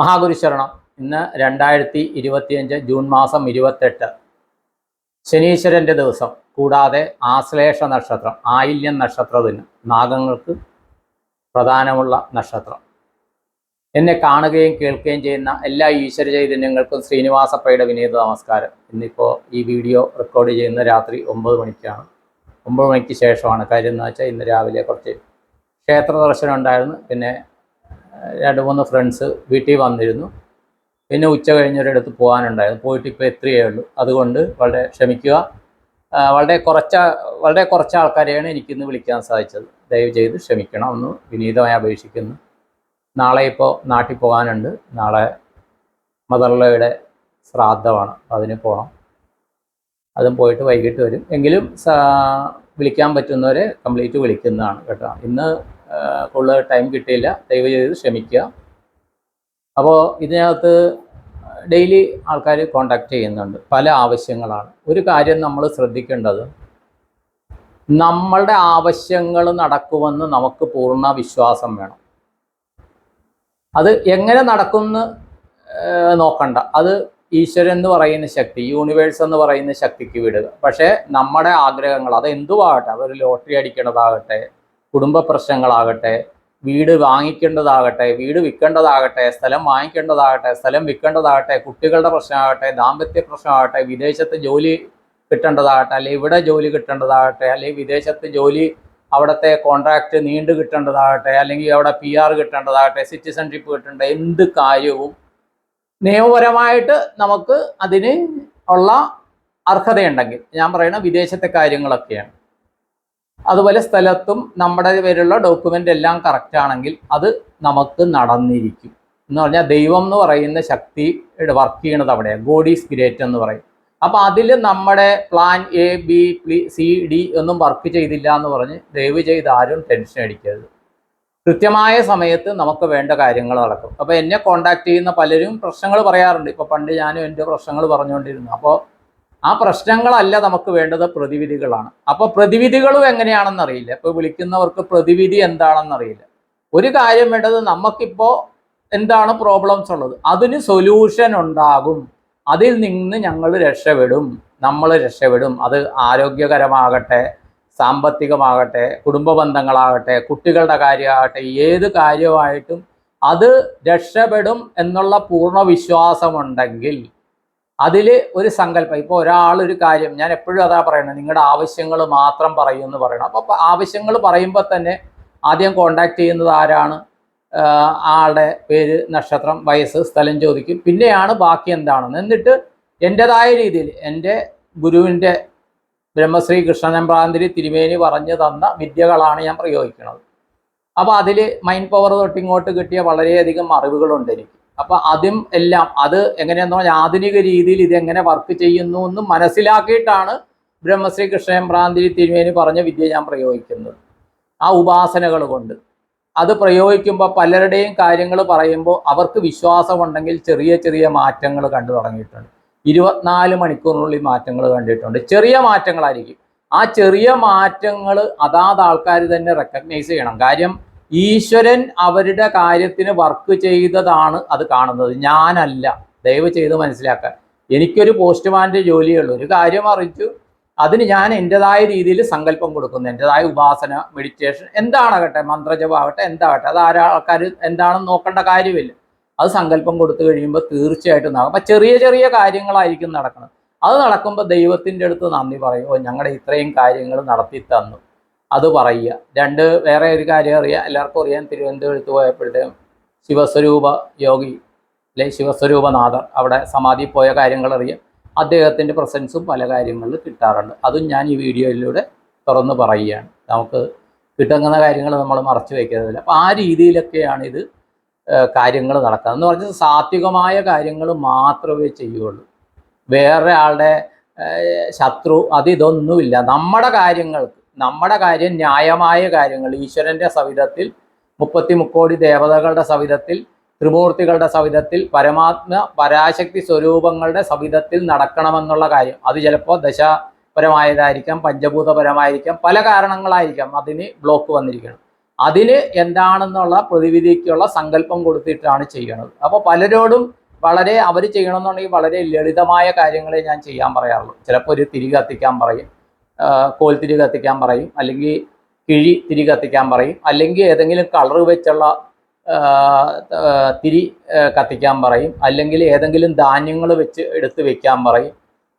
മഹാഗുരുശരണം ഇന്ന് രണ്ടായിരത്തി ഇരുപത്തിയഞ്ച് ജൂൺ മാസം ഇരുപത്തെട്ട്. ശനീശ്വരന്റെ ദിവസം. കൂടാതെ ആശ്ലേഷ നക്ഷത്രം ആയില്യം നക്ഷത്രത്തിന് നാഗങ്ങൾക്ക് പ്രധാനമുള്ള നക്ഷത്രം. എന്നെ കാണുകയും കേൾക്കുകയും ചെയ്യുന്ന എല്ലാ ഈശ്വര ചൈതന്യങ്ങൾക്കും ശ്രീനിവാസപ്പയുടെ വിനീത നമസ്കാരം. ഇന്നിപ്പോൾ ഈ വീഡിയോ റെക്കോർഡ് ചെയ്യുന്ന രാത്രി ഒമ്പത് മണിക്കാണ്. ഒമ്പത് മണിക്ക് ശേഷമാണ്. കാര്യം എന്ന് വെച്ചാൽ ഇന്ന് രാവിലെ കുറച്ച് ക്ഷേത്ര ദർശനം ഉണ്ടായിരുന്നു. പിന്നെ രണ്ട് മൂന്ന് ഫ്രണ്ട്സ് വീട്ടിൽ വന്നിരുന്നു. പിന്നെ ഉച്ച കഴിഞ്ഞൊരിടത്ത് പോകാനുണ്ടായിരുന്നു. പോയിട്ട് ഇപ്പോൾ എത്രയേ ഉള്ളൂ. അതുകൊണ്ട് വളരെ ക്ഷമിക്കുക. വളരെ കുറച്ച വളരെ കുറച്ച് ആൾക്കാരെയാണ് എനിക്കിന്ന് വിളിക്കാൻ സാധിച്ചത്. ദയവ് ചെയ്ത് ക്ഷമിക്കണം. ഒന്ന് വിനീതമായി അപേക്ഷിക്കുന്നു. നാളെ ഇപ്പോൾ നാട്ടിൽ പോകാനുണ്ട്. നാളെ മദർലയുടെ ശ്രാദ്ധമാണ്. അതിന് പോകണം അതും പോയിട്ട് വൈകിട്ട് വരും. എങ്കിലും വിളിക്കാൻ പറ്റുന്നവരെ കംപ്ലീറ്റ് വിളിക്കുന്നതാണ് കേട്ടോ. ഇന്ന് കൂടുതൽ ടൈം കിട്ടിയില്ല. ദയവ് ചെയ്ത് ക്ഷമിക്കുക. അപ്പോൾ ഇതിനകത്ത് ഡെയിലി ആൾക്കാർ കോണ്ടാക്ട് ചെയ്യുന്നുണ്ട്. പല ആവശ്യങ്ങളാണ്. ഒരു കാര്യം നമ്മൾ ശ്രദ്ധിക്കേണ്ടത് നമ്മളുടെ ആവശ്യങ്ങൾ നടക്കുമെന്ന് നമുക്ക് പൂർണ വിശ്വാസം വേണം. അത് എങ്ങനെ നടക്കുമെന്ന് നോക്കണ്ട. അത് ഈശ്വരൻ എന്ന് പറയുന്ന ശക്തി യൂണിവേഴ്സ് എന്ന് പറയുന്ന ശക്തിക്ക് വിടുക. പക്ഷേ നമ്മുടെ ആഗ്രഹങ്ങൾ അത് എന്തുവാകട്ടെ അതൊരു ലോട്ടറി അടിക്കേണ്ടതാകട്ടെ കുടുംബ പ്രശ്നങ്ങളാകട്ടെ വീട് വാങ്ങിക്കേണ്ടതാകട്ടെ വീട് വിൽക്കേണ്ടതാകട്ടെ സ്ഥലം വാങ്ങിക്കേണ്ടതാകട്ടെ സ്ഥലം വിൽക്കേണ്ടതാകട്ടെ കുട്ടികളുടെ പ്രശ്നമാകട്ടെ ദാമ്പത്യ പ്രശ്നമാകട്ടെ വിദേശത്ത് ജോലി കിട്ടേണ്ടതാകട്ടെ അല്ലെങ്കിൽ ഇവിടെ ജോലി കിട്ടേണ്ടതാകട്ടെ അല്ലെങ്കിൽ വിദേശത്ത് ജോലി അവിടുത്തെ കോൺട്രാക്റ്റ് നീണ്ടു കിട്ടേണ്ടതാകട്ടെ അല്ലെങ്കിൽ അവിടെ പി ആർ കിട്ടേണ്ടതാകട്ടെ സിറ്റിസൺഷിപ്പ് കിട്ടേണ്ട എന്ത് കാര്യവും നിയമപരമായിട്ട് നമുക്ക് അതിന് ഉള്ള അർഹതയുണ്ടെങ്കിൽ ഞാൻ പറയുന്ന വിദേശത്തെ കാര്യങ്ങളൊക്കെയാണ്. അതുപോലെ സ്ഥലത്തും നമ്മുടെ പേരുള്ള ഡോക്യുമെന്റ് എല്ലാം കറക്റ്റ് ആണെങ്കിൽ അത് നമുക്ക് നടന്നിരിക്കും. എന്ന് പറഞ്ഞാൽ ദൈവം എന്ന് പറയുന്ന ശക്തി വർക്ക് ചെയ്യണത് അവിടെ ഗോഡ് ഈസ് ഗ്രേറ്റ് എന്ന് പറയും. അപ്പോൾ അതിൽ നമ്മുടെ plan A B C D ഒന്നും വർക്ക് ചെയ്തില്ല എന്ന് പറഞ്ഞ് ദയവ് ചെയ്ത് ആരും ടെൻഷൻ അടിക്കരുത്. കൃത്യമായ സമയത്ത് നമുക്ക് വേണ്ട കാര്യങ്ങൾ നടക്കും. അപ്പോൾ എന്നെ കോണ്ടാക്ട് ചെയ്യുന്ന പലരും പ്രശ്നങ്ങൾ പറയാറുണ്ട്. ഇപ്പോൾ പണ്ട് ഞാനും എന്റെ പ്രശ്നങ്ങൾ പറഞ്ഞുകൊണ്ടിരുന്നു. അപ്പോൾ ആ പ്രശ്നങ്ങളല്ല നമുക്ക് വേണ്ടത് പ്രതിവിധികളാണ്. അപ്പോൾ പ്രതിവിധികളും എങ്ങനെയാണെന്ന് അറിയില്ല വിളിക്കുന്നവർക്ക് പ്രതിവിധി എന്താണെന്ന് അറിയില്ല ഒരു കാര്യം വേണ്ടത് നമുക്കിപ്പോൾ എന്താണ് പ്രോബ്ലംസ് ഉള്ളത്? അതിന് സൊല്യൂഷൻ ഉണ്ടാകും. അതിൽ നിന്ന് ഞങ്ങൾ രക്ഷപ്പെടും. നമ്മൾ രക്ഷപ്പെടും. അത് ആരോഗ്യകരമാകട്ടെ സാമ്പത്തികമാകട്ടെ കുടുംബ ബന്ധങ്ങളാകട്ടെ കുട്ടികളുടെ കാര്യമാകട്ടെ ഏത് കാര്യമായിട്ടും അത് രക്ഷപ്പെടും എന്നുള്ള പൂർണ വിശ്വാസമുണ്ടെങ്കിൽ അതിൽ ഒരു സങ്കല്പം. ഇപ്പോൾ ഒരാൾ ഒരു കാര്യം ഞാൻ എപ്പോഴും അതാ പറയുന്നത് നിങ്ങളുടെ ആവശ്യങ്ങൾ മാത്രം പറയൂ എന്ന് പറയണം. അപ്പോൾ ആവശ്യങ്ങൾ പറയുമ്പോൾ തന്നെ ആദ്യം കോണ്ടാക്ട് ചെയ്യുന്നത് ആരാണ്? ആളുടെ പേര് നക്ഷത്രം വയസ്സ് സ്ഥലം ചോദിക്കും. പിന്നെയാണ് ബാക്കി എന്താണെന്ന്. എന്നിട്ട് എന്റെതായ രീതിയിൽ എന്റെ ഗുരുവിന്റെ ബ്രഹ്മശ്രീ കൃഷ്ണനമ്പ്രാന്തിരി തിരുമേനി പറഞ്ഞു തന്ന വിദ്യകളാണ് ഞാൻ പ്രയോഗിക്കുന്നത് അപ്പോൾ അതിൽ മൈൻഡ് പവർ തൊട്ടിങ്ങോട്ട് കിട്ടിയ വളരെയധികം അറിവുകളുണ്ട് എനിക്ക്. അപ്പോൾ അതും എല്ലാം അത് എങ്ങനെയാന്ന് പറഞ്ഞാൽ ആധുനിക രീതിയിൽ ഇത് എങ്ങനെ വർക്ക് ചെയ്യുന്നു എന്ന് മനസ്സിലാക്കിയിട്ടാണ് ബ്രഹ്മശ്രീ കൃഷ്ണൻ കൃഷ്ണനമ്പ്രാന്തിരി തിരുമേനി പറഞ്ഞ വിദ്യ ഞാൻ പ്രയോഗിക്കുന്നത്. ആ ഉപാസനകൾ കൊണ്ട്. അത് പ്രയോഗിക്കുമ്പോൾ പലരുടെയും കാര്യങ്ങൾ പറയുമ്പോൾ അവർക്ക് വിശ്വാസമുണ്ടെങ്കിൽ ചെറിയ ചെറിയ മാറ്റങ്ങൾ കണ്ടു തുടങ്ങിയിട്ടുണ്ട്. ഇരുപത്തിനാല് മണിക്കൂറിനുള്ളിൽ മാറ്റങ്ങൾ കണ്ടിട്ടുണ്ട്. ചെറിയ മാറ്റങ്ങളായിരിക്കും. ആ ചെറിയ മാറ്റങ്ങൾ അതാത് ആൾക്കാർ തന്നെ റെക്കഗ്നൈസ് ചെയ്യണം. കാര്യം ഈശ്വരൻ അവരുടെ കാര്യത്തിന് വർക്ക് ചെയ്തതാണ് അത് കാണുന്നത്. ഞാനല്ല. ദയവ് ചെയ്ത് മനസ്സിലാക്കാൻ. എനിക്കൊരു പോസ്റ്റ്മാന്റെ ജോലിയുള്ളൂ ഒരു കാര്യം അറിയിച്ചു. അതിന് ഞാൻ എന്റെതായ രീതിയിൽ സങ്കല്പം കൊടുക്കുന്നു. എന്റെതായ ഉപാസന മെഡിറ്റേഷൻ എന്താണാകട്ടെ മന്ത്രജപമാകട്ടെ എന്താകട്ടെ അത് ആരാ ആൾക്കാർ എന്താണെന്ന് നോക്കേണ്ട കാര്യമില്ല. അത് സങ്കല്പം കൊടുത്തു കഴിയുമ്പോൾ തീർച്ചയായിട്ടും നടക്കും. അപ്പം ചെറിയ ചെറിയ കാര്യങ്ങളായിരിക്കും നടക്കുന്നത്. അത് നടക്കുമ്പോൾ ദൈവത്തിന്റെ അടുത്ത് നന്ദി പറയും. ഓ ഞങ്ങളുടെ ഇത്രയും കാര്യങ്ങൾ നടത്തി തന്നു. അത് പറയുക. രണ്ട് വേറെ ഒരു കാര്യം അറിയാം. എല്ലാവർക്കും അറിയാം തിരുവനന്തപുരത്ത് പോയപ്പോഴത്തേക്കും ശിവസ്വരൂപ യോഗി അല്ലെ ശിവസ്വരൂപനാഥർ അവിടെ സമാധി പോയ കാര്യങ്ങൾ അറിയാം. അദ്ദേഹത്തിന്റെ പ്രസൻസും പല കാര്യങ്ങളിൽ കിട്ടാറുണ്ട്. അതും ഞാൻ ഈ വീഡിയോയിലൂടെ തുറന്ന് പറയുകയാണ്. നമുക്ക് കിട്ടുന്ന കാര്യങ്ങൾ നമ്മൾ മറച്ചു വയ്ക്കുന്നതില്ല അപ്പോൾ ആ രീതിയിലൊക്കെയാണ് ഇത് കാര്യങ്ങൾ നടക്കുക എന്ന് പറഞ്ഞാൽ സാത്വികമായ കാര്യങ്ങൾ മാത്രമേ ചെയ്യുള്ളൂ വേറെ ആളുടെ ശത്രു അതിതൊന്നുമില്ല നമ്മുടെ കാര്യങ്ങൾക്ക് നമ്മുടെ കാര്യം ന്യായമായ കാര്യങ്ങൾ. ഈശ്വരന്റെ സവിധത്തിൽ മുപ്പത്തി മുക്കോടി ദേവതകളുടെ സവിധത്തിൽ ത്രിമൂർത്തികളുടെ സവിധത്തിൽ പരമാത്മ പരാശക്തി സ്വരൂപങ്ങളുടെ സവിധത്തിൽ നടക്കണമെന്നുള്ള കാര്യം. അത് ചിലപ്പോൾ ദശാപരമായതായിരിക്കാം പഞ്ചഭൂതപരമായിരിക്കാം പല കാരണങ്ങളായിരിക്കാം അതിന് ബ്ലോക്ക് വന്നിരിക്കണം അതിന് എന്താണെന്നുള്ള പ്രതിവിധിക്കുള്ള സങ്കല്പം കൊടുത്തിട്ടാണ് ചെയ്യണത് അപ്പോൾ പലരോടും വളരെ അവർ ചെയ്യണമെന്നുണ്ടെങ്കിൽ വളരെ ലളിതമായ കാര്യങ്ങളെ ഞാൻ ചെയ്യാൻ പറയാറുള്ളൂ. ചിലപ്പോൾ ഒരു തിരി കത്തിക്കാൻ പറയും. ആ, കോൽ തിരി കത്തിക്കാൻ പറയും. അല്ലെങ്കിൽ കിഴി തിരി കത്തിക്കാൻ പറയും. അല്ലെങ്കിൽ ഏതെങ്കിലും കളർ വെച്ചുള്ള തിരി കത്തിക്കാൻ പറയും. അല്ലെങ്കിൽ ഏതെങ്കിലും ധാന്യങ്ങൾ വെച്ച് എടുത്ത് വെക്കാൻ പറയും.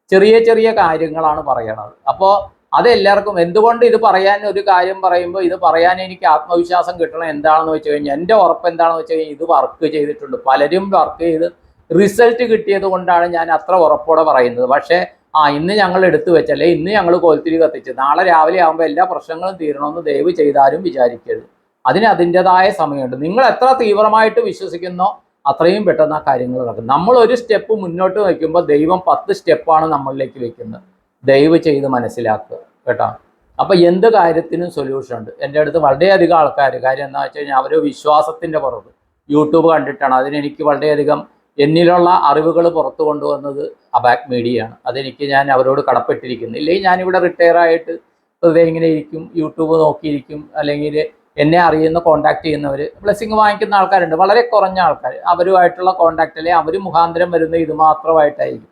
ചെറിയ ചെറിയ കാര്യങ്ങളാണ് പറയണത്. അപ്പോൾ അതെല്ലാവർക്കും എന്തുകൊണ്ട് ഇത് പറയാൻ ഒരു കാര്യം പറയുമ്പോൾ ഇത് പറയാൻ എനിക്ക് ആത്മവിശ്വാസം കിട്ടണം എന്താണെന്ന് വെച്ച് കഴിഞ്ഞാൽ എന്റെ ഉറപ്പ് എന്താണെന്ന് വെച്ച് കഴിഞ്ഞാൽ ഇത് വർക്ക് ചെയ്തിട്ടുണ്ട്. പലരും വർക്ക് ചെയ്ത് റിസൾട്ട് കിട്ടിയത് കൊണ്ടാണ് ഞാൻ അത്ര ഉറപ്പോടെ പറയുന്നത്. പക്ഷേ ആ ഇന്ന് ഞങ്ങൾ എടുത്തു വെച്ചല്ലേ ഇന്ന് ഞങ്ങൾ കോൽത്തിരി കത്തിച്ച്. നാളെ രാവിലെ ആകുമ്പോൾ എല്ലാ പ്രശ്നങ്ങളും തീരണമെന്ന് ദയവ് ചെയ്താലും വിചാരിക്കരുത്. അതിന് അതിന്റെതായ സമയമുണ്ട്. നിങ്ങൾ എത്ര തീവ്രമായിട്ട് വിശ്വസിക്കുന്നോ അത്രയും പെട്ടെന്ന് ആ കാര്യങ്ങൾ നടക്കും. നമ്മൾ ഒരു സ്റ്റെപ്പ് മുന്നോട്ട് വയ്ക്കുമ്പോൾ ദൈവം പത്ത് സ്റ്റെപ്പാണ് നമ്മളിലേക്ക് വെക്കുന്നത്. ദയവ് ചെയ്ത് മനസ്സിലാക്കുക കേട്ടോ? അപ്പം എന്ത് കാര്യത്തിനും സൊല്യൂഷൻ ഉണ്ട്. എന്റെ അടുത്ത് വളരെയധികം ആൾക്കാർ കാര്യം എന്താ വെച്ച് കഴിഞ്ഞാൽ അവർ വിശ്വാസത്തിന്റെ പുറത്ത് യൂട്യൂബ് കണ്ടിട്ടാണ്. അതിനെനിക്ക് വളരെയധികം എന്നിലുള്ള അറിവുകൾ പുറത്തു കൊണ്ടുവന്നത് അബാക് മീഡിയയാണ്. അതെനിക്ക് ഞാൻ അവരോട് കടപ്പെട്ടിരിക്കുന്നു. ഇല്ലെങ്കിൽ ഞാനിവിടെ റിട്ടയർ ആയിട്ട് വെറുതെ ഇങ്ങനെ ഇരിക്കും യൂട്യൂബ് നോക്കിയിരിക്കും അല്ലെങ്കിൽ എന്നെ അറിയുന്ന കോണ്ടാക്ട് ചെയ്യുന്നവർ ബ്ലെസ്സിങ് വാങ്ങിക്കുന്ന ആൾക്കാരുണ്ട്. വളരെ കുറഞ്ഞ ആൾക്കാർ അവരുമായിട്ടുള്ള കോണ്ടാക്ട് അല്ലെങ്കിൽ അവർ മുഖാന്തരം വരുന്ന ഇത് മാത്രമായിട്ടായിരിക്കും.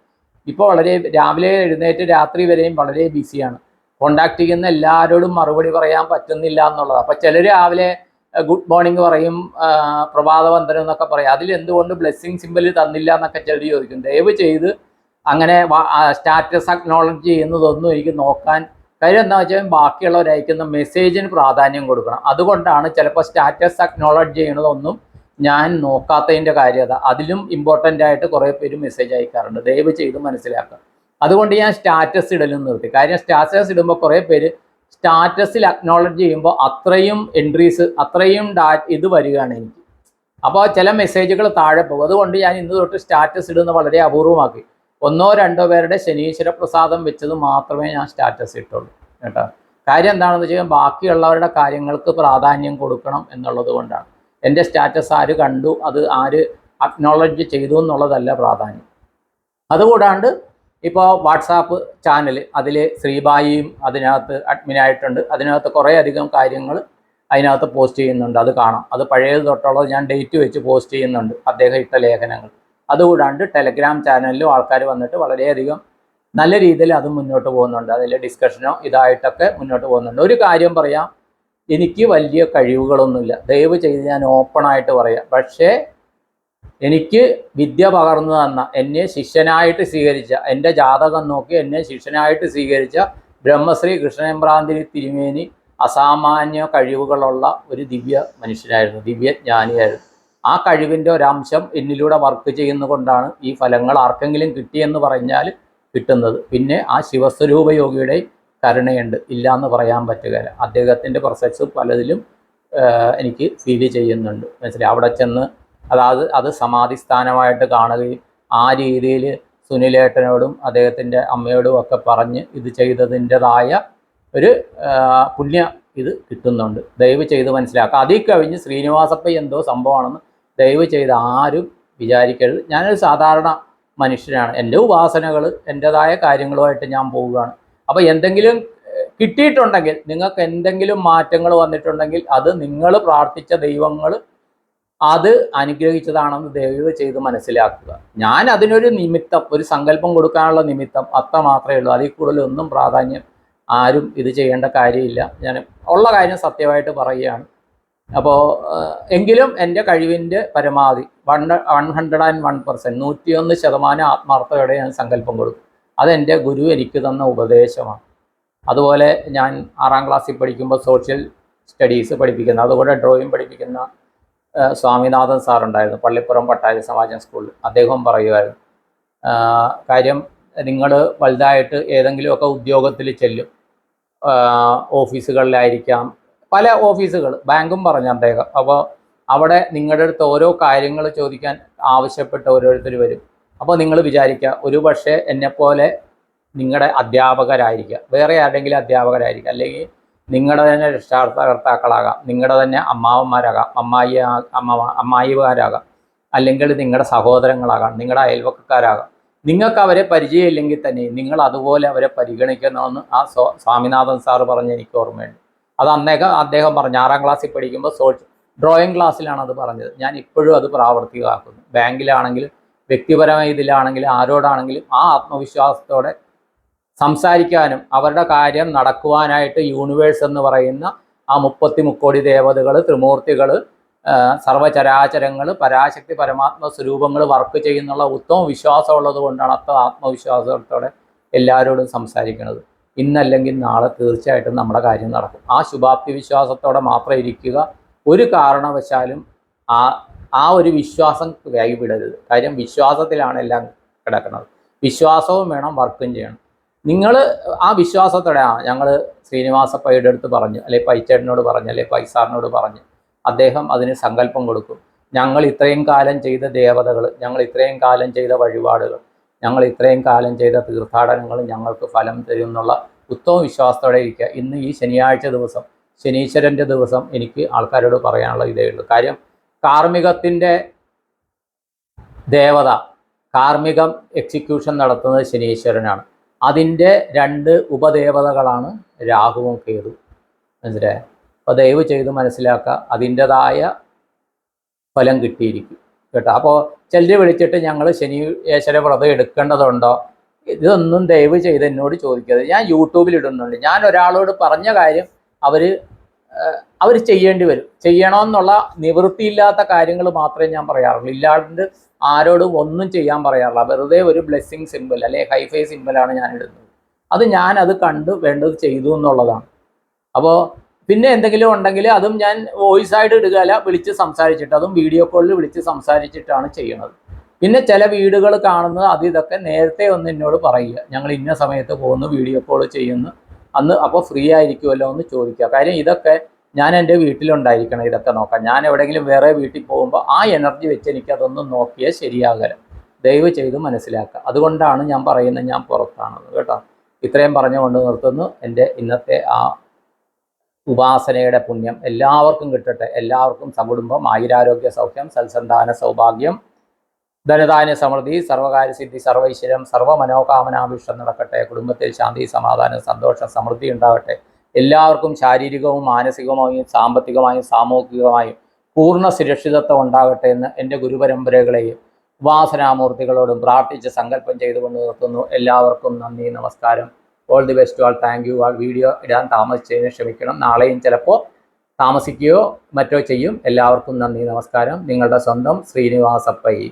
ഇപ്പോൾ വളരെ രാവിലെ എഴുന്നേറ്റ് രാത്രി വരെയും വളരെ ബിസിയാണ് കോണ്ടാക്ട് ചെയ്യുന്ന എല്ലാവരോടും മറുപടി പറയാൻ പറ്റുന്നില്ല എന്നുള്ളത് അപ്പോൾ ചിലർ രാവിലെ ഗുഡ് മോർണിംഗ് പറയും പ്രഭാത പ്രഭാതവന്ദനം എന്നൊക്കെ പറയും. അതിൽ എന്തുകൊണ്ട് ബ്ലെസ്സിങ് സിമ്പിൾ തന്നില്ല എന്നൊക്കെ ചിലർ ചോദിക്കും. ദയവ് ചെയ്ത് അങ്ങനെ സ്റ്റാറ്റസ് അക്നോളജ് ചെയ്യുന്നതൊന്നും എനിക്ക് നോക്കാൻ കാര്യം എന്താ വെച്ചാൽ ബാക്കിയുള്ളവർ അയക്കുന്ന മെസ്സേജിന് പ്രാധാന്യം കൊടുക്കണം. അതുകൊണ്ടാണ് ചിലപ്പോൾ സ്റ്റാറ്റസ് അക്നോളജ് ചെയ്യണതൊന്നും ഞാൻ നോക്കാത്തതിന്റെ കാര്യത. അതിലും ഇമ്പോർട്ടന്റ് ആയിട്ട് കുറേ പേര് മെസ്സേജ് അയക്കാറുണ്ട്. ദയവ് ചെയ്ത് മനസ്സിലാക്കുക. അതുകൊണ്ട് ഞാൻ സ്റ്റാറ്റസ് ഇടലും നിർത്തി. കാര്യം സ്റ്റാറ്റസ് ഇടുമ്പോൾ കുറേ പേര് സ്റ്റാറ്റസിൽ അക്നോളജ് ചെയ്യുമ്പോൾ അത്രയും എൻട്രീസ് അത്രയും ഡാ ഇത് വരികയാണ് എനിക്ക്. അപ്പോൾ ചില മെസ്സേജുകൾ താഴെ പോകും. അതുകൊണ്ട് ഞാൻ ഇന്ന് തൊട്ട് സ്റ്റാറ്റസ് ഇടുന്ന വളരെ അപൂർവമാക്കി. ഒന്നോ രണ്ടോ പേരുടെ ശനീശ്വര പ്രസാദം വെച്ചത് മാത്രമേ ഞാൻ സ്റ്റാറ്റസ് ഇട്ടുള്ളൂ കേട്ടോ. കാര്യം എന്താണെന്ന് വെച്ച് കഴിഞ്ഞാൽ ബാക്കിയുള്ളവരുടെ കാര്യങ്ങൾക്ക് പ്രാധാന്യം കൊടുക്കണം എന്നുള്ളത് കൊണ്ടാണ്. എന്റെ സ്റ്റാറ്റസ് ആര് കണ്ടു അത് ആര് അക്നോളജ് ചെയ്തു എന്നുള്ളതല്ല പ്രാധാന്യം. അതുകൂടാണ്ട് ഇപ്പോൾ വാട്സാപ്പ് ചാനൽ അതിൽ ശ്രീബായിയും അതിനകത്ത് അഡ്മിനായിട്ടുണ്ട് അതിനകത്ത് കുറേ അധികം കാര്യങ്ങൾ അതിനകത്ത് പോസ്റ്റ് ചെയ്യുന്നുണ്ട്. അത് കാണാം. അത് പഴയത് തൊട്ടുള്ളത് ഞാൻ ഡേറ്റ് വെച്ച് പോസ്റ്റ് ചെയ്യുന്നുണ്ട് അദ്ദേഹം ഇട്ട ലേഖനങ്ങൾ. അതുകൂടാണ്ട് ടെലഗ്രാം ചാനലിലും ആൾക്കാർ വന്നിട്ട് വളരെയധികം നല്ല രീതിയിൽ അത് മുന്നോട്ട് പോകുന്നുണ്ട്. അതിൽ ഡിസ്കഷനോ ഇതായിട്ടൊക്കെ മുന്നോട്ട് പോകുന്നുണ്ട്. ഒരു കാര്യം പറയാം. എനിക്ക് വലിയ കഴിവുകളൊന്നുമില്ല. ദയവ് ചെയ്ത് ഞാൻ ഓപ്പണായിട്ട് പറയാം. പക്ഷേ എനിക്ക് വിദ്യ പകർന്നു തന്ന എന്നെ ശിഷ്യനായിട്ട് സ്വീകരിച്ച എന്റെ ജാതകം നോക്കി എന്നെ ശിഷ്യനായിട്ട് സ്വീകരിച്ച ബ്രഹ്മശ്രീ കൃഷ്ണൻപ്രാന്തിരി തിരുമേനി അസാമാന്യ കഴിവുകളുള്ള ഒരു ദിവ്യ മനുഷ്യനായിരുന്നു ദിവ്യജ്ഞാനിയായിരുന്നു ആ കഴിവിന്റെ ഒരംശം എന്നിലൂടെ വർക്ക് ചെയ്യുന്നുകൊണ്ടാണ് ഈ ഫലങ്ങൾ ആർക്കെങ്കിലും കിട്ടിയെന്ന് പറഞ്ഞാൽ കിട്ടുന്നത്. പിന്നെ ആ ശിവസ്വരൂപ യോഗിയുടെ കരുണയുണ്ട് ഇല്ല എന്ന് പറയാൻ പറ്റുകയില്ല. അദ്ദേഹത്തിന്റെ പ്രൊസസ് പലതിലും എനിക്ക് ഫീൽ ചെയ്യുന്നുണ്ട്. മനസ്സിലായി? അവിടെ ചെന്ന് അതായത് അത് സമാധിസ്ഥാനമായിട്ട് കാണുകയും ആ രീതിയിൽ സുനിലേട്ടനോടും അദ്ദേഹത്തിന്റെ അമ്മയോടും ഒക്കെ പറഞ്ഞ് ഇത് ചെയ്തതിന്റെതായ ഒരു പുണ്യ ഇത് കിട്ടുന്നുണ്ട്. ദയവ് ചെയ്ത് മനസ്സിലാക്കുക. അതിൽ കഴിഞ്ഞ് ശ്രീനിവാസപ്പ എന്തോ സംഭവമാണെന്ന് ദയവ് ചെയ്ത് ആരും വിചാരിക്കരുത്. ഞാനൊരു സാധാരണ മനുഷ്യനാണ്. എന്റെ ഉപാസനകൾ എന്റെതായ കാര്യങ്ങളുമായിട്ട് ഞാൻ പോവുകയാണ്. അപ്പോൾ എന്തെങ്കിലും കിട്ടിയിട്ടുണ്ടെങ്കിൽ നിങ്ങൾക്ക് എന്തെങ്കിലും മാറ്റങ്ങൾ വന്നിട്ടുണ്ടെങ്കിൽ അത് നിങ്ങൾ പ്രാർത്ഥിച്ച ദൈവങ്ങൾ അത് അനുഗ്രഹിച്ചതാണെന്ന് ദയവ് ചെയ്ത് മനസ്സിലാക്കുക. ഞാൻ അതിനൊരു നിമിത്തം ഒരു സങ്കല്പം കൊടുക്കാനുള്ള നിമിത്തം അത്ര മാത്രമേ ഉള്ളൂ. അതിൽ കൂടുതലൊന്നും പ്രാധാന്യം ആരും ഇത് ചെയ്യേണ്ട കാര്യമില്ല. ഞാൻ ഉള്ള കാര്യം സത്യമായിട്ട് പറയുകയാണ്. അപ്പോൾ എങ്കിലും എന്റെ കഴിവിന്റെ പരമാവധി one one hundred and one percent നൂറ്റിയൊന്ന് ശതമാനം ആത്മാർത്ഥതയോടെ ഞാൻ സങ്കല്പം കൊടുക്കും. അതെന്റെ ഗുരു എനിക്ക് തന്ന ഉപദേശമാണ്. അതുപോലെ ഞാൻ ആറാം ക്ലാസ്സിൽ പഠിക്കുമ്പോൾ സോഷ്യൽ സ്റ്റഡീസ് പഠിപ്പിക്കുന്ന അതുപോലെ ഡ്രോയിങ് പഠിപ്പിക്കുന്ന സ്വാമിനാഥൻ സാറുണ്ടായിരുന്നു പള്ളിപ്പുറം പട്ടായ സമാജം സ്കൂളിൽ. അദ്ദേഹം പറയുമായിരുന്നു കാര്യം നിങ്ങൾ വലുതായിട്ട് ഏതെങ്കിലുമൊക്കെ ഉദ്യോഗത്തിൽ ചെല്ലും. ഓഫീസുകളിലായിരിക്കാം പല ഓഫീസുകൾ ബാങ്കും പറഞ്ഞു അദ്ദേഹം. അപ്പോൾ അവിടെ നിങ്ങളുടെ അടുത്ത് ഓരോ കാര്യങ്ങൾ ചോദിക്കാൻ ആവശ്യപ്പെട്ട ഓരോരുത്തർ വരും. അപ്പോൾ നിങ്ങൾ വിചാരിക്കുക ഒരു പക്ഷേ എന്നെപ്പോലെ നിങ്ങളുടെ അധ്യാപകരായിരിക്കുക വേറെ ആരുടെങ്കിലും അധ്യാപകരായിരിക്കുക അല്ലെങ്കിൽ നിങ്ങളുടെ തന്നെ രക്ഷാകർത്താക്കളാകാം നിങ്ങളുടെ തന്നെ അമ്മാവന്മാരാകാം അമ്മായി അമ്മ അമ്മായിമാരാകാം. അല്ലെങ്കിൽ നിങ്ങളുടെ സഹോദരങ്ങളാകാം നിങ്ങളുടെ അയൽവക്കക്കാരാകാം. നിങ്ങൾക്ക് അവരെ പരിചയമില്ലെങ്കിൽ തന്നെ നിങ്ങൾ അതുപോലെ അവരെ പരിഗണിക്കണമെന്ന് ആ സ്വ സ്വാമിനാഥൻ സാറ് പറഞ്ഞ് എനിക്ക് ഓർമ്മയുണ്ട്. അത് അന്നേക അദ്ദേഹം പറഞ്ഞു ആറാം ക്ലാസ്സിൽ പഠിക്കുമ്പോൾ സോഷ്യൽ ഡ്രോയിങ് ക്ലാസ്സിലാണ് അത് പറഞ്ഞത്. ഞാൻ ഇപ്പോഴും അത് പ്രാവർത്തികമാക്കുന്നു. ബാങ്കിലാണെങ്കിലും വ്യക്തിപരമായ ഇതിലാണെങ്കിലും ആരോടാണെങ്കിലും ആ ആത്മവിശ്വാസത്തോടെ സംസാരിക്കാനും അവരുടെ കാര്യം നടക്കുവാനായിട്ട് യൂണിവേഴ്സ് എന്ന് പറയുന്ന ആ മുപ്പത്തി മുക്കോടി ദേവതകൾ ത്രിമൂർത്തികൾ സർവചരാചരങ്ങൾ പരാശക്തി പരമാത്മ സ്വരൂപങ്ങൾ വർക്ക് ചെയ്യുന്നുള്ള ഉത്തമ വിശ്വാസമുള്ളത് കൊണ്ടാണ് അത്ര ആത്മവിശ്വാസത്തോടെ എല്ലാവരോടും സംസാരിക്കുന്നത്. ഇന്നല്ലെങ്കിൽ നാളെ തീർച്ചയായിട്ടും നമ്മുടെ കാര്യം നടക്കും. ആ ശുഭാപ്തി വിശ്വാസത്തോടെ മാത്രം ഇരിക്കുക. ഒരു കാരണവശാലും ആ ആ ഒരു വിശ്വാസം കൈവിടരുത്. കാര്യം വിശ്വാസത്തിലാണ് എല്ലാം കിടക്കുന്നത്. വിശ്വാസവും വേണം വർക്കും ചെയ്യണം. നിങ്ങൾ ആ വിശ്വാസത്തോടെ ആ ഞങ്ങൾ ശ്രീനിവാസ ശ്രീനിവാസപ്പയുടെ അടുത്ത് പറഞ്ഞു അല്ലെ പൈച്ചേട്ടനോട് പറഞ്ഞു അല്ലെ പൈസാറിനോട് പറഞ്ഞു. അദ്ദേഹം അതിന് സങ്കല്പം കൊടുക്കും. ഞങ്ങൾ ഇത്രയും കാലം ചെയ്ത ദേവതകൾ ഞങ്ങൾ ഇത്രയും കാലം ചെയ്ത വഴിപാടുകൾ ഞങ്ങൾ ഇത്രയും കാലം ചെയ്ത തീർത്ഥാടനങ്ങൾ ഞങ്ങൾക്ക് ഫലം തരും എന്നുള്ള ഉത്തമ വിശ്വാസത്തോടെ ഇരിക്കുക. ഇന്ന് ഈ ശനിയാഴ്ച ദിവസം ശനീശ്വരന്റെ ദിവസം എനിക്ക് ആൾക്കാരോട് പറയാനുള്ള ഇതേ ഉള്ളൂ. കാര്യം കാർമ്മികത്തിന്റെ ദേവത കാർമ്മികം എക്സിക്യൂഷൻ നടത്തുന്നത് ശനീശ്വരനാണ്. അതിന്റെ രണ്ട് ഉപദേവതകളാണ് രാഹുവും കേതു. മനസ്സിലായോ? അപ്പോൾ ദയവ് ചെയ്ത് മനസ്സിലാക്കുക അതിന്റെതായ ഫലം കിട്ടിയിരിക്കും. കേട്ടോ? അപ്പോൾ ചിലർ വിളിച്ചിട്ട് ഞങ്ങൾ ശനീശ്വര വ്രതം എടുക്കേണ്ടതുണ്ടോ? ഇതൊന്നും ദയവ് ചെയ്ത് എന്നോട് ചോദിക്കരുത്. ഞാൻ യൂട്യൂബിൽ ഇടുന്നുണ്ട്. ഞാൻ ഒരാളോട് പറഞ്ഞ കാര്യം അവർ അവർ ചെയ്യേണ്ടി വരും. ചെയ്യണമെന്നുള്ള നിവൃത്തിയില്ലാത്ത കാര്യങ്ങൾ മാത്രമേ ഞാൻ പറയാറുള്ളൂ. ഇല്ലാണ്ട് ആരോടും ഒന്നും ചെയ്യാൻ പറയാറില്ല. വെറുതെ ഒരു ബ്ലെസ്സിങ് സിമ്പിൾ അല്ലെ ഹൈഫൈ സിമ്പിളാണ് ഞാൻ ഇടുന്നത്. അത് ഞാൻ അത് കണ്ട് വേണ്ടത് ചെയ്തു എന്നുള്ളതാണ്. അപ്പോൾ പിന്നെ എന്തെങ്കിലും ഉണ്ടെങ്കിൽ അതും ഞാൻ വോയിസ് ആയിട്ട് ഇടുകയല്ല വിളിച്ച് സംസാരിച്ചിട്ട് അതും വീഡിയോ കോളിൽ വിളിച്ച് സംസാരിച്ചിട്ടാണ് ചെയ്യുന്നത്. പിന്നെ ചില വീടുകൾ കാണുന്നത് അത് ഇതൊക്കെ നേരത്തെ ഒന്ന് എന്നോട് പറയുക. ഞങ്ങൾ ഇന്ന സമയത്ത് പോകുന്നു വീഡിയോ കോൾ ചെയ്യുന്നു. അന്ന് അപ്പോൾ ഫ്രീ ആയിരിക്കുമല്ലോ എന്ന് ചോദിക്കുക. കാര്യം ഇതൊക്കെ ഞാൻ എന്റെ വീട്ടിലുണ്ടായിരിക്കണം ഇതൊക്കെ നോക്കാം ഞാൻ എവിടെയെങ്കിലും വേറെ വീട്ടിൽ പോകുമ്പോൾ ആ എനർജി വെച്ച് എനിക്ക് അതൊന്നും നോക്കിയാൽ ശരിയാകല. ദയവ് ചെയ്ത് മനസ്സിലാക്കുക. അതുകൊണ്ടാണ് ഞാൻ പറയുന്നത് ഞാൻ പുറത്താണെന്ന് കേട്ടോ. ഇത്രയും പറഞ്ഞുകൊണ്ട് നിർത്തുന്നു. എന്റെ ഇന്നത്തെ ആ ഉപാസനയുടെ പുണ്യം എല്ലാവർക്കും കിട്ടട്ടെ. എല്ലാവർക്കും സകുടുംബം ആയുരാരോഗ്യ സൗഖ്യം സൽസന്താന സൗഭാഗ്യം. ധനധാന്യ സമൃദ്ധി സർവകാര്യ സിദ്ധി സർവൈശ്വര്യം സർവമനോകാമനാഭിഷ്ടം നടക്കട്ടെ കുടുംബത്തിൽ ശാന്തി സമാധാനം സന്തോഷം സമൃദ്ധി ഉണ്ടാകട്ടെ എല്ലാവർക്കും ശാരീരികവും മാനസികമായും സാമ്പത്തികമായും സാമൂഹികമായും പൂർണ സുരക്ഷിതത്വം ഉണ്ടാകട്ടെ എന്ന് എന്റെ ഗുരുപരമ്പരകളെയും ഉപാസനാമൂർത്തികളോടും പ്രാർത്ഥിച്ച് സങ്കല്പം ചെയ്തുകൊണ്ട് നിർത്തുന്നു. എല്ലാവർക്കും നന്ദി നമസ്കാരം. All the best all thank you all video ഇടാൻ താമസിച്ചതിന് ക്ഷമിക്കണം. നാളെയും ചിലപ്പോൾ താമസിക്കുകയോ മറ്റോ ചെയ്യും. എല്ലാവർക്കും നന്ദി നമസ്കാരം. നിങ്ങളുടെ സ്വന്തം ശ്രീനിവാസപ്പയ്യ.